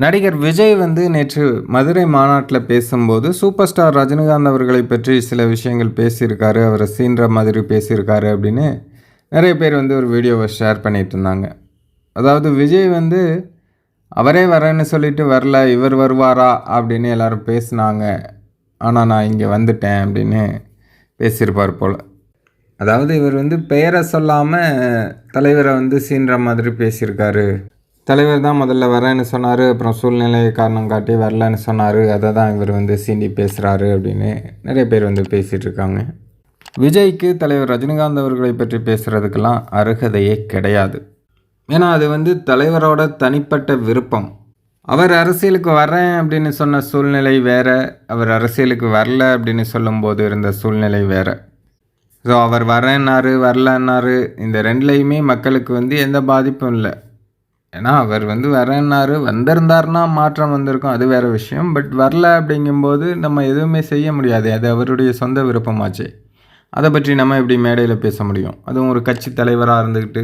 நடிகர் விஜய் வந்து நேற்று மதுரை மாநாட்டில் பேசும்போது சூப்பர் ஸ்டார் ரஜினிகாந்த் அவர்களை பற்றி சில விஷயங்கள் பேசியிருக்காரு அவரை சீன்ற மாதிரி பேசியிருக்காரு அப்படின்னு நிறைய பேர் வந்து ஒரு வீடியோவை ஷேர் பண்ணிட்டு இருந்தாங்க. அதாவது விஜய் வந்து அவரே வரேன்னு சொல்லிட்டு வரல இவர் வருவாரா அப்படின்னு எல்லோரும் பேசினாங்க. ஆனால் நான் இங்கே வந்துட்டேன் அப்படின்னு பேசியிருப்பார் போல். அதாவது இவர் வந்து பெயரை சொல்லாமல் தலைவரை வந்து சீன்ற மாதிரி பேசியிருக்காரு. தலைவர் தான் முதல்ல வரேன்னு சொன்னார். அப்புறம் சூழ்நிலையை காரணம் காட்டி வரலன்னு சொன்னார். அதை தான் இவர் வந்து சீண்டி பேசுகிறாரு அப்படின்னு நிறைய பேர் வந்து பேசிகிட்டு இருக்காங்க. விஜய்க்கு தலைவர் ரஜினிகாந்த் அவர்களை பற்றி பேசுகிறதுக்கெல்லாம் அருகதையே கிடையாது. ஏன்னா அது வந்து தலைவரோட தனிப்பட்ட விருப்பம். அவர் அரசியலுக்கு வரேன் அப்படின்னு சொன்ன சூழ்நிலை வேறு. அவர் அரசியலுக்கு வரல அப்படின்னு சொல்லும்போது இருந்த சூழ்நிலை வேற. ஸோ அவர் வரேன்னாரு வரலன்னாரு இந்த ரெண்டுலேயுமே மக்களுக்கு வந்து எந்த பாதிப்பும் இல்லை. ஏன்னா அவர் வந்து வரேன்னாரு வந்திருந்தாருன்னா மாற்றம் வந்திருக்கும். அது வேற விஷயம். பட் வரல அப்படிங்கும்போது நம்ம எதுவுமே செய்ய முடியாது. அது அவருடைய சொந்த விருப்பமாச்சு. அதை பற்றி நம்ம எப்படி மேடையில் பேச முடியும்? அதுவும் ஒரு கட்சி தலைவராக இருந்துக்கிட்டு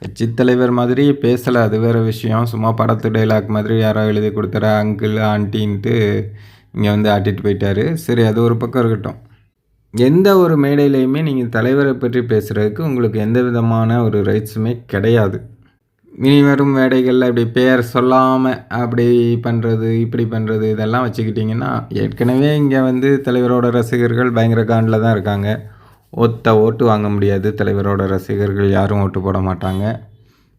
கட்சி தலைவர் மாதிரி பேசலை. அது வேறு விஷயம். சும்மா படத்து டைலாக் மாதிரி யாரோ எழுதி கொடுத்துற அங்கிள் ஆண்டின்ட்டு இங்கே வந்து ஆட்டிட்டு போயிட்டாரு. சரி அது ஒரு பக்கம் இருக்கட்டும். எந்த ஒரு மேடையிலையுமே நீங்கள் தலைவரை பற்றி பேசுகிறதுக்கு உங்களுக்கு எந்த விதமான ஒரு ரைட்ஸுமே கிடையாது. இனி வரும் மேடைகளில் இப்படி பேர் சொல்லாமல் அப்படி பண்ணுறது இப்படி பண்ணுறது இதெல்லாம் வச்சுக்கிட்டிங்கன்னா ஏற்கனவே இங்கே வந்து தலைவரோட ரசிகர்கள் பயங்கர காண்டில் தான் இருக்காங்க. ஒத்த ஓட்டு வாங்க முடியாது. தலைவரோட ரசிகர்கள் யாரும் ஓட்டு போட மாட்டாங்க.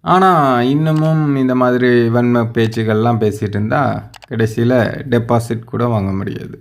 ஆனால் இன்னமும் இந்த மாதிரி வன்ம பேச்சுகள்லாம் பேசிகிட்டு இருந்தால் கடைசியில் டெபாசிட் கூட வாங்க முடியாது.